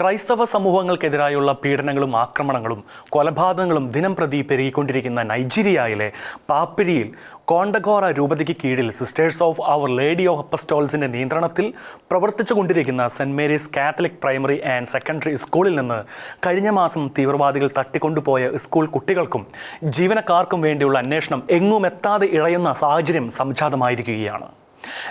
ക്രൈസ്തവ സമൂഹങ്ങൾക്കെതിരായുള്ള പീഡനങ്ങളും ആക്രമണങ്ങളും കൊലപാതകങ്ങളും ദിനം പ്രതി പെരുകിക്കൊണ്ടിരിക്കുന്ന നൈജീരിയയിലെ പാപ്പിരിയിൽ കോണ്ടഗോറ രൂപതയ്ക്ക് കീഴിൽ sisters of our lady of അപ്പസ്റ്റോൾസിന്റെ നിയന്ത്രണത്തിൽ പ്രവർത്തിച്ചു കൊണ്ടിരിക്കുന്ന saint Mary's Catholic primary and secondary സ്കൂളിൽ നിന്ന് കഴിഞ്ഞ മാസം തീവ്രവാദികൾ തട്ടിക്കൊണ്ടുപോയ സ്കൂൾ കുട്ടികൾക്കും ജീവനക്കാർക്കും വേണ്ടിയുള്ള അന്വേഷണം എങ്ങും എത്താതെ ഇഴയുന്ന സാഹചര്യം സംജാതമായിരിക്കുകയാണ്.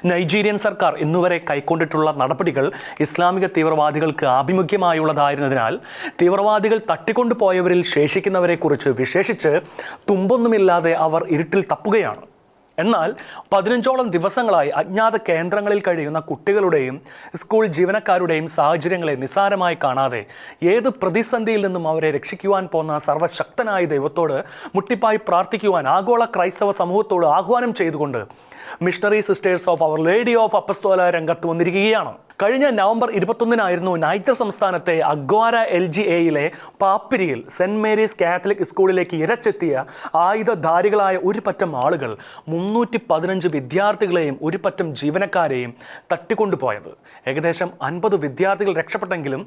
നൈജീരിയൻ സർക്കാർ ഇന്നുവരെ കൈക്കൊണ്ടിട്ടുള്ള നടപടികൾ ഇസ്ലാമിക തീവ്രവാദികൾക്ക് ആഭിമുഖ്യമായുള്ളതായിരുന്നതിനാൽ തീവ്രവാദികൾ തട്ടിക്കൊണ്ടുപോയവരിൽ ശേഷിക്കുന്നവരെക്കുറിച്ച് വിശേഷിച്ച് തുമ്പൊന്നുമില്ലാതെ അവർ ഇരുട്ടിൽ തപ്പുകയാണ്. എന്നാൽ പതിനഞ്ചോളം ദിവസങ്ങളായി അജ്ഞാത കേന്ദ്രങ്ങളിൽ കഴിയുന്ന കുട്ടികളുടെയും സ്കൂൾ ജീവനക്കാരുടെയും സാഹചര്യങ്ങളെ നിസ്സാരമായി കാണാതെ ഏത് പ്രതിസന്ധിയിൽ നിന്നും അവരെ രക്ഷിക്കുവാൻ പോന്ന സർവശക്തനായ ദൈവത്തോട് മുട്ടിപ്പായി പ്രാർത്ഥിക്കുവാൻ ആഗോള ക്രൈസ്തവ സമൂഹത്തോട് ആഹ്വാനം ചെയ്തുകൊണ്ട് missionary sisters of our lady of apostles രംഗത്ത് വന്നിരിക്കുകയാണ്. കഴിഞ്ഞ നവംബർ ഇരുപത്തൊന്നിനായിരുന്നു നൈജർ സംസ്ഥാനത്തെ അഗ്വാര എൽ ജി എയിലെ പാപ്പിരിയിൽ സെന്റ് മേരീസ് കാത്തലിക് സ്കൂളിലേക്ക് ഇരച്ചെത്തിയ ആയുധധാരികളായ ഒരു പറ്റം ആളുകൾ മുന്നൂറ്റി പതിനഞ്ച് വിദ്യാർത്ഥികളെയും ഒരു പറ്റം ജീവനക്കാരെയും തട്ടിക്കൊണ്ടുപോയത്. ഏകദേശം അൻപത് വിദ്യാർത്ഥികൾ രക്ഷപ്പെട്ടെങ്കിലും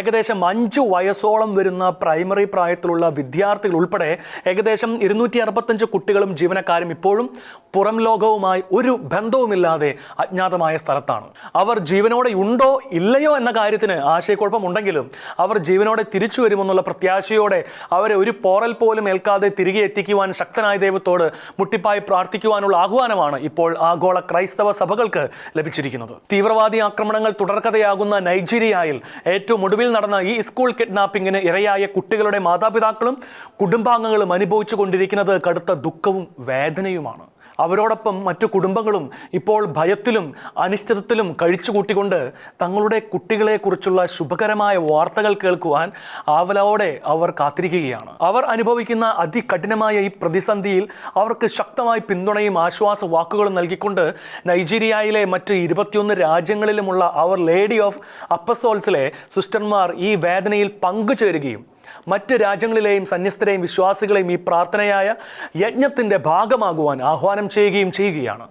ഏകദേശം അഞ്ച് വയസ്സോളം വരുന്ന പ്രൈമറി പ്രായത്തിലുള്ള വിദ്യാർത്ഥികൾ ഉൾപ്പെടെ ഏകദേശം ഇരുന്നൂറ്റി അറുപത്തഞ്ച് കുട്ടികളും ജീവനക്കാരും ഇപ്പോഴും പുറം ലോകവുമായി ഒരു ബന്ധവുമില്ലാതെ അജ്ഞാതമായ സ്ഥലത്താണ്. അവർ ജീവനോടെ ഉണ്ടോ ഇല്ലയോ എന്ന കാര്യത്തിന് ആശയക്കുഴപ്പമുണ്ടെങ്കിലും അവർ ജീവനോടെ തിരിച്ചു വരുമെന്നുള്ള പ്രത്യാശയോടെ അവരെ ഒരു പോറൽ പോലും ഏൽക്കാതെ തിരികെ എത്തിക്കുവാൻ ശക്തനായ ദൈവത്തോട് മുട്ടിപ്പായി പ്രാർത്ഥിക്കുവാനുള്ള ആഹ്വാനമാണ് ഇപ്പോൾ ആഗോള ക്രൈസ്തവ സഭകൾക്ക് ലഭിച്ചിരിക്കുന്നത്. തീവ്രവാദി ആക്രമണങ്ങൾ തുടർക്കഥയാകുന്ന നൈജീരിയയിൽ ഏറ്റവും ഒടുവിൽ നടന്ന ഈ സ്കൂൾ കിഡ്നാപ്പിംഗിന് ഇരയായ കുട്ടികളുടെ മാതാപിതാക്കളും കുടുംബാംഗങ്ങളും അനുഭവിച്ചു കൊണ്ടിരിക്കുന്നത് കടുത്ത ദുഃഖവും വേദനയുമാണ്. അവരോടൊപ്പം മറ്റു കുടുംബങ്ങളും ഇപ്പോൾ ഭയത്തിലും അനിശ്ചിതത്തിലും കഴിച്ചുകൂട്ടിക്കൊണ്ട് തങ്ങളുടെ കുട്ടികളെക്കുറിച്ചുള്ള ശുഭകരമായ വാർത്തകൾ കേൾക്കുവാൻ ആവലോടെ അവർ കാത്തിരിക്കുകയാണ്. അവർ അനുഭവിക്കുന്ന അതികഠിനമായ ഈ പ്രതിസന്ധിയിൽ അവർക്ക് ശക്തമായി പിന്തുണയും ആശ്വാസ വാക്കുകളും നൽകിക്കൊണ്ട് നൈജീരിയയിലെ മറ്റ് ഇരുപത്തിയൊന്ന് രാജ്യങ്ങളിലുമുള്ള അവർ ലേഡി ഓഫ് അപ്പസോൾസിലെ സിസ്റ്റർമാർ ഈ വേദനയിൽ പങ്കുചേരുകയും മറ്റ് രാജ്യങ്ങളിലെയും സന്യസ്തരെയും വിശ്വാസികളെയും ഈ പ്രാർത്ഥനയായ യജ്ഞത്തിന്റെ ഭാഗമാകുവാൻ ആഹ്വാനം ചെയ്യുകയും ചെയ്യുകയാണ്.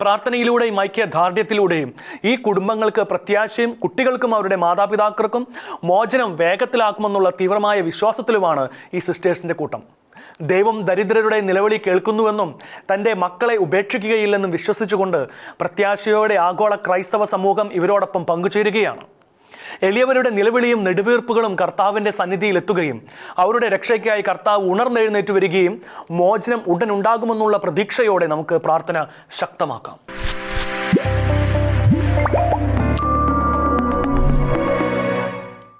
പ്രാർത്ഥനയിലൂടെയും ഐക്യദാർഢ്യത്തിലൂടെയും ഈ കുടുംബങ്ങൾക്ക് പ്രത്യാശയും കുട്ടികൾക്കും അവരുടെ മാതാപിതാക്കൾക്കും മോചനം വേഗത്തിലാക്കുമെന്നുള്ള തീവ്രമായ വിശ്വാസത്തിലുമാണ് ഈ സിസ്റ്റേഴ്സിന്റെ കൂട്ടം. ദൈവം ദരിദ്രരുടെ നിലവിളി കേൾക്കുന്നുവെന്നും തന്റെ മക്കളെ ഉപേക്ഷിക്കുകയില്ലെന്നും വിശ്വസിച്ചുകൊണ്ട് പ്രത്യാശയോടെ ആഗോള ക്രൈസ്തവ സമൂഹം ഇവരോടൊപ്പം പങ്കുചേരുകയാണ്. എളിയവരുടെ നിലവിളിയും നെടുവീർപ്പുകളും കർത്താവിന്റെ സന്നിധിയിൽ എത്തുകയും അവരുടെ രക്ഷയ്ക്കായി കർത്താവ് ഉണർന്നെഴുന്നേറ്റ് വരികയും മോചനം ഉടൻ ഉണ്ടാകുമെന്നുള്ള പ്രതീക്ഷയോടെ നമുക്ക് പ്രാർത്ഥന ശക്തമാക്കാം.